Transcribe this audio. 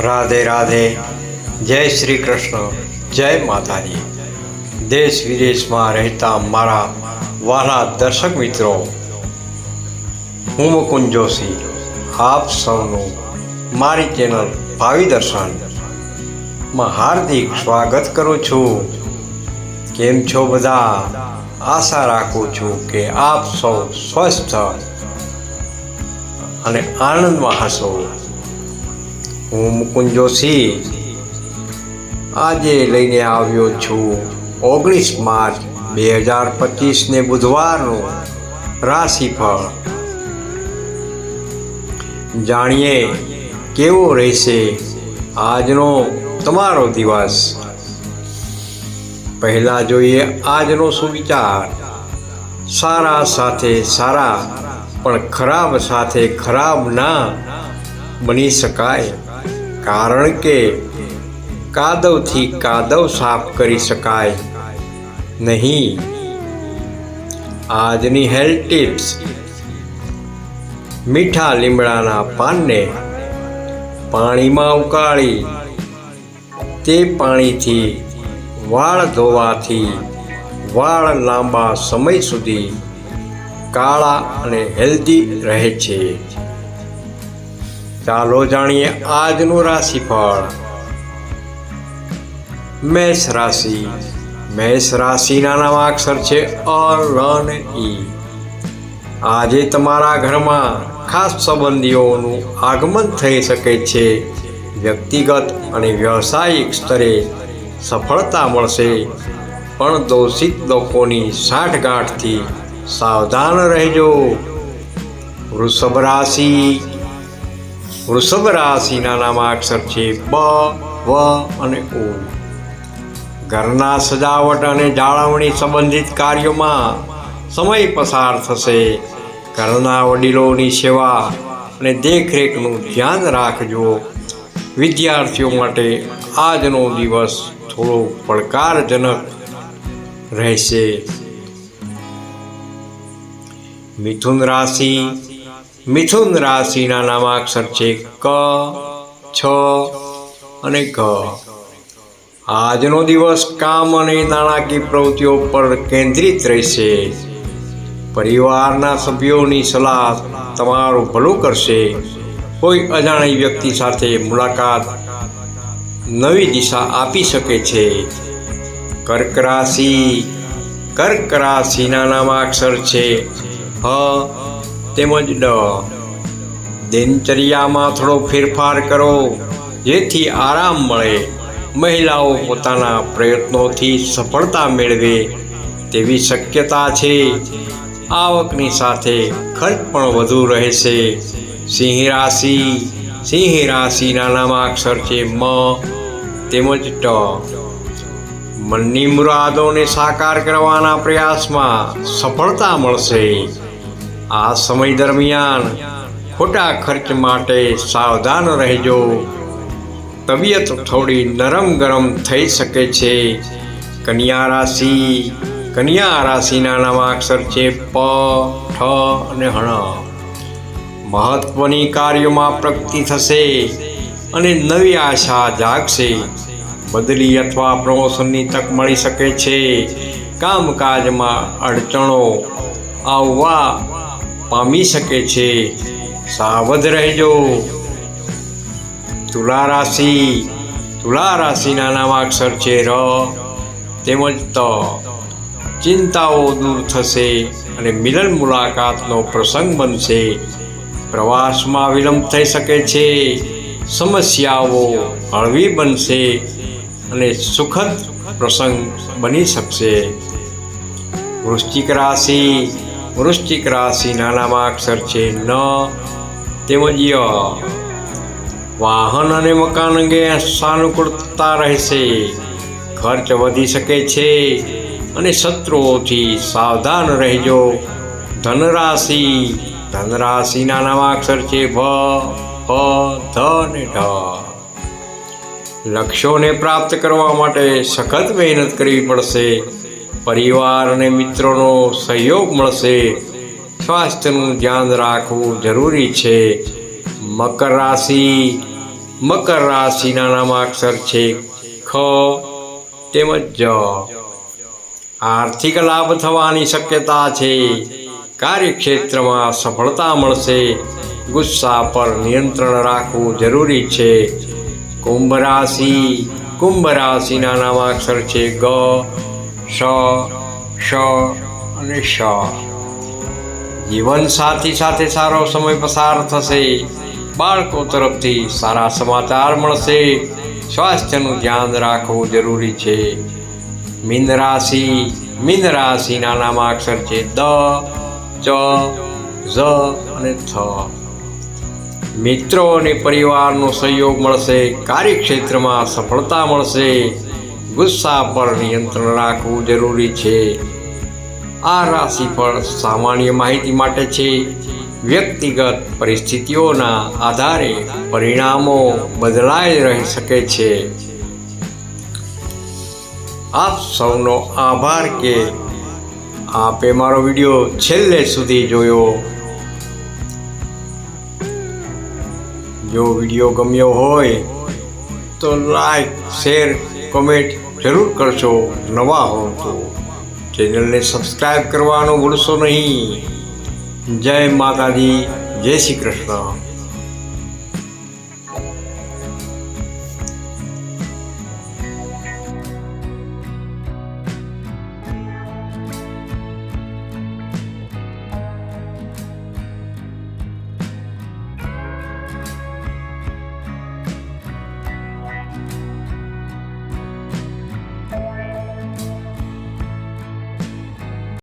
રાધે રાધે. જય શ્રી કૃષ્ણ. જય માતાજી. દેશ વિદેશમાં રહેતા મારા વાલા દર્શક મિત્રો, હું મુકુંદ જોશી. આપ સૌનું મારી ચેનલ ભાવિ દર્શનમાં હાર્દિક સ્વાગત કરું છું. કેમ છો બધા? આશા રાખું છું કે આપ સૌ સ્વસ્થ અને આનંદમાં હશો. હું મુકુંદ જોશી આજે લઈને આવ્યો છું ઓગણીસ માર્ચ બે હજાર પચીસને બુધવારનું રાશિફળ. જાણીએ કેવો રહેશે આજનો તમારો દિવસ? પહેલા જોઈએ આજનો સુવિચાર. સારા સાથે સારા, પણ ખરાબ સાથે ખરાબ ના બની શકાય. કારણ કે કાદવથી કાદવ સાફ કરી શકાય નહીં. આજની હેલ્થ ટિપ્સ. મીઠા લીમડાના પાનને પાણીમાં ઉકાળી તે પાણીથી વાળ ધોવાથી વાળ લાંબા સમય સુધી કાળા અને હેલ્ધી રહે છે. ચાલો જાણીએ આજનું રાશિફળ. મેષ રાશિ. મેષ રાશિના નવા અક્ષર છે અ, ર ઈ આજે તમારા ઘરમાં ખાસ સંબંધીઓનું આગમન થઈ શકે છે. વ્યક્તિગત અને વ્યવસાયિક સ્તરે સફળતા મળશે. પણ દોષિત લોકોની સાંઠગાંઠથી સાવધાન રહેજો. વૃષભ રાશિ વૃષભ રાશિના નામા અક્ષર છે બ, વ અને ઓ. ઘરના સજાવટ અને જાળવણી સંબંધિત કાર્યોમાં સમય પસાર થશે. ઘરના વડીલોની સેવા અને દેખરેખનું ધ્યાન રાખજો. વિદ્યાર્થીઓ માટે આજનો દિવસ થોડો પડકારજનક રહેશે. મિથુન રાશિ મિથુન રાશિના નામાક્ષર છે ક, છ અને ઘ. આજનો દિવસ કામ અને નાણાકીય પ્રવૃત્તિઓ પર કેન્દ્રિત રહેશે. પરિવારના સભ્યોની સલાહ તમારું ભલું કરશે. કોઈ અજાણી વ્યક્તિ સાથે મુલાકાત નવી દિશા આપી શકે છે. કર્ક રાશિ, કર્ક રાશિના નામાક્ષર છે, હ તેમજ ડ, દિનચર્યામાં થોડો ફેરફાર કરો, જેથી આરામ મળે. મહિલાઓ પોતાના પ્રયત્નોથી સફળતા મેળવે તેવી શક્યતા છે. આવકની સાથે ખર્ચ પણ વધુ રહેશે. સિંહ રાશિ, સિંહ રાશિના નામાક્ષર છે મ. તેમજ ટ. મનની મુરાદોને સાકાર કરવાના પ્રયાસમાં સફળતા મળશે. આ સમય દરમિયાન ખોટા ખર્ચ માટે સાવધાન રહેજો. તબિયત થોડી નરમ ગરમ થઈ શકે છે. કન્યા રાશિ, કન્યા રાશિના નવા અક્ષર છે પ, ઠ અને હણ. મહત્વની કાર્યોમાં પ્રગતિ થશે અને નવી આશા જાગશે. બદલી અથવા પ્રમોશનની તક મળી શકે છે. કામકાજમાં અડચણો આવવા પામી શકે છે. સાવધ રહેજો. તુલા રાશિ, તુલા રાશિના નામા અક્ષર છે ર તેમજ ત. ચિંતાઓ દૂર થશે અને મિલન મુલાકાતનો પ્રસંગ બનશે. પ્રવાસમાં વિલંબ થઈ શકે છે. સમસ્યાઓ હળવી બનશે અને સુખદ પ્રસંગ બની શકશે. વૃશ્ચિક રાશિ વૃશ્ચિક રાશિના નામાક્ષર છે ન. તેમજ ય વાહન અને મકાન અંગે સાનુકૂળતા રહેશે. ખર્ચ વધી શકે છે અને શત્રુઓથી સાવધાન રહેજો. ધનરાશિ ધનરાશિના નામાક્ષર છે ભ ફ ધ ઢ. લક્ષ્યોને પ્રાપ્ત કરવા માટે સખત મહેનત કરવી પડશે. પરિવાર અને મિત્રોનો સહયોગ મળશે. સ્વાસ્થ્યનું ધ્યાન રાખવું જરૂરી છે. મકર રાશિ, મકર રાશિના નામાક્ષર છે ખ તેમજ જ. આર્થિક લાભ થવાની શક્યતા છે. કાર્યક્ષેત્રમાં સફળતા મળશે. ગુસ્સા પર નિયંત્રણ રાખવું જરૂરી છે. કુંભ રાશિ, કુંભ રાશિના નામાક્ષર છે ગ. શ શ અને શ જીવન સાથી સાથે સારો સમય પસાર થશે. બાળકો તરફથી સારા સમાચાર મળશે. સ્વાસ્થ્યનું ધ્યાન રાખવું જરૂરી છે. મીન રાશિ, મીન રાશિના નામાક્ષર છે દ, ચ, ઝ અને થ. મિત્રો અને પરિવારનો સહયોગ મળશે. કાર્યક્ષેત્રમાં સફળતા મળશે. ગુસ્સા પર નિયંત્રણ રાખવું જરૂરી છે. આ રાશિ પર સામાન્ય માહિતી માટે છે. વ્યક્તિગત પરિસ્થિતિઓના આધારે પરિણામો બદલાઈ રહી શકે છે. આપ સૌનો આભાર કે આપે મારો વીડિયો છેલ્લે સુધી જોયો. જો વીડિયો ગમ્યો હોય તો લાઈક, શેર કમેન્ટ જરૂર કરશો નવા હો તો ચેનલને સબસ્ક્રાઈબ કરવાનું ભૂલશો નહીં. જય માતાજી, જય શ્રી કૃષ્ણ.